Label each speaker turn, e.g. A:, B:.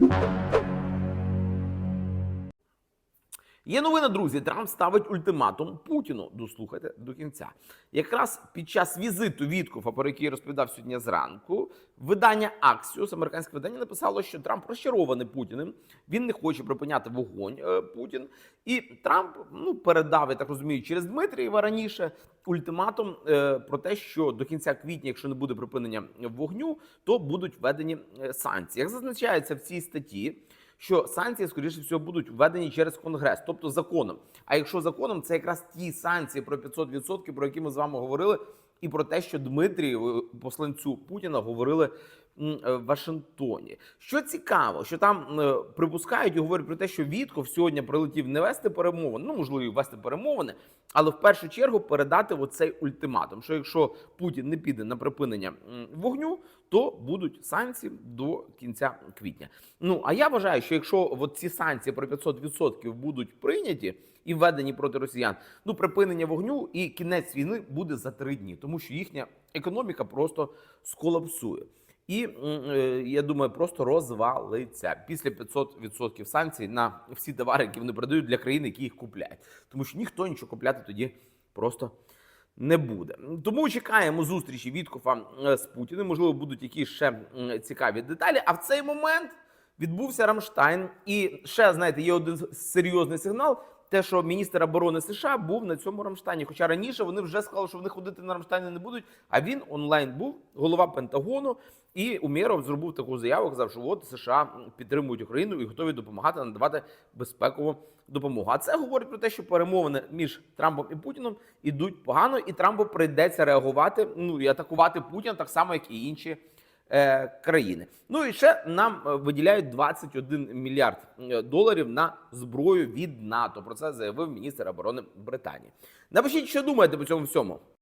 A: Música Є новина, друзі. Трамп ставить ультиматум Путіну. Дослухайте до кінця. Якраз під час візиту Віткофа, про який розповідав сьогодні зранку, видання Axios, американське видання, написало, що Трамп розчарований Путіним. Він не хоче припиняти вогонь е, Путін. І Трамп ну передав, я так розумію, через Дмитрієва раніше ультиматум е, про те, що до кінця квітня, якщо не буде припинення вогню, то будуть введені е, санкції. Як зазначається в цій статті що санкції, скоріше всього, будуть введені через конгрес, тобто законом. А якщо законом, це якраз ті санкції про 500%, про які ми з вами говорили, і про те, що Дмитрій е, посланцю Путіна говорили в Вашингтоні. Що цікаво, що там е, припускають і говорять про те, що Вітков сьогодні прилетів не вести перемовини, ну можливо, вести перемовини, але в першу чергу передати оцей ультиматум: що якщо Путін не піде на припинення вогню, то будуть санкції до кінця квітня. Ну а я вважаю, що якщо от ці санкції про 500% будуть прийняті і введені проти росіян, ну припинення вогню і кінець війни буде за три дні, тому що їхня економіка просто сколапсує. І е, я думаю, просто розвалиться після 500% санкцій на всі товари, які вони продають для країн, які їх купляють, тому що ніхто нічого купляти тоді просто не буде. Тому чекаємо зустрічі Віткофа е, з Путіним. Можливо, будуть якісь ще цікаві деталі. А в цей момент відбувся Рамштайн. І ще знаєте, є один серйозний сигнал. Те, що міністр оборони США був на цьому Рамштайні. Хоча раніше вони вже сказали, що вони ходити на Рамштайні не будуть. А він онлайн був голова Пентагону. І Умєров зробив таку заяву, казав, що от США підтримують Україну і готові допомагати надавати безпекову допомогу. А це говорить про те, що перемовини між Трампом і Путіном ідуть погано, і Трампу прийдеться реагувати ну і атакувати Путіна так само, як і інші країни. Ну і ще нам е, виділяють 21 мільярд е, доларів на зброю від НАТО. Про це заявив міністр оборони Британії. Напишіть, що думаєте по цьому всьому.